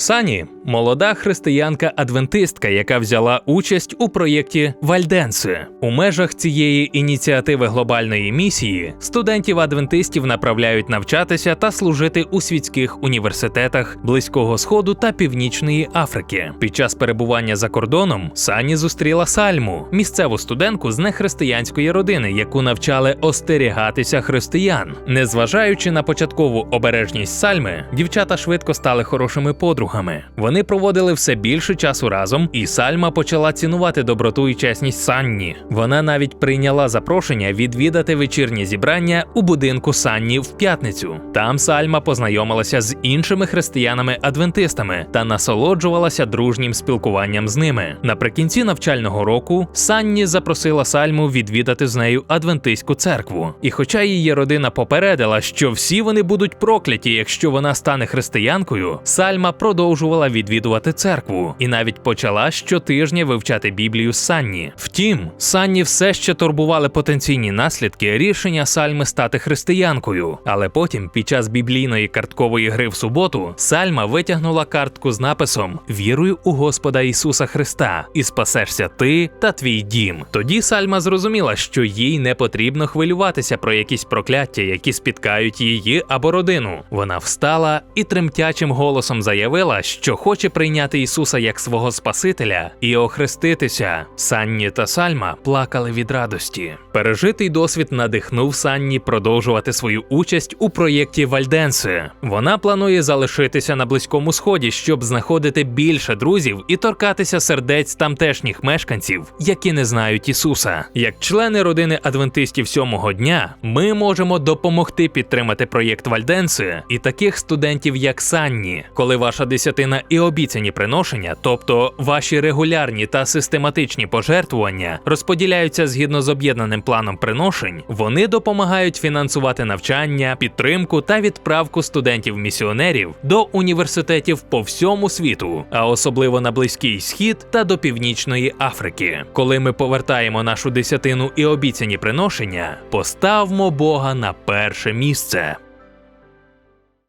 Сані молода християнка-адвентистка, яка взяла участь у проєкті Вальденси. У межах цієї ініціативи глобальної місії студентів адвентистів направляють навчатися та служити у світських університетах Близького Сходу та Північної Африки. Під час перебування за кордоном Сані зустріла Сальму, місцеву студентку з нехристиянської родини, яку навчали остерігатися християн. Незважаючи на початкову обережність Сальми, дівчата швидко стали хорошими подругами. Вони проводили все більше часу разом, і Сальма почала цінувати доброту і чесність Санні. Вона навіть прийняла запрошення відвідати вечірнє зібрання у будинку Санні в п'ятницю. Там Сальма познайомилася з іншими християнами-адвентистами та насолоджувалася дружнім спілкуванням з ними. Наприкінці навчального року Санні запросила Сальму відвідати з нею адвентистську церкву. І хоча її родина попередила, що всі вони будуть прокляті, якщо вона стане християнкою, Сальма продовжувала відвідувати церкву і навіть почала щотижня вивчати Біблію Санні. Втім, Санні все ще турбували потенційні наслідки рішення Сальми стати християнкою. Але потім, під час біблійної карткової гри в суботу, Сальма витягнула картку з написом Вірую у Господа Ісуса Христа, і спасешся ти та твій дім. Тоді Сальма зрозуміла, що їй не потрібно хвилюватися про якісь прокляття, які спіткають її або родину. Вона встала і тремтячим голосом заявила, що хоче прийняти Ісуса як свого Спасителя і охреститися. Санні та Сальма плакали від радості. Пережитий досвід надихнув Санні продовжувати свою участь у проєкті Вальденси. Вона планує залишитися на близькому сході, щоб знаходити більше друзів і торкатися сердець тамтешніх мешканців, які не знають Ісуса. Як члени родини адвентистів сьомого дня, ми можемо допомогти підтримати проєкт Вальденси і таких студентів, як Санні, коли ваша десятина і обіцяні приношення, тобто ваші регулярні та систематичні пожертвування, розподіляються згідно з об'єднаним планом приношень, вони допомагають фінансувати навчання, підтримку та відправку студентів-місіонерів до університетів по всьому світу, а особливо на Близький Схід та до Північної Африки. Коли ми повертаємо нашу десятину і обіцяні приношення, поставмо Бога на перше місце.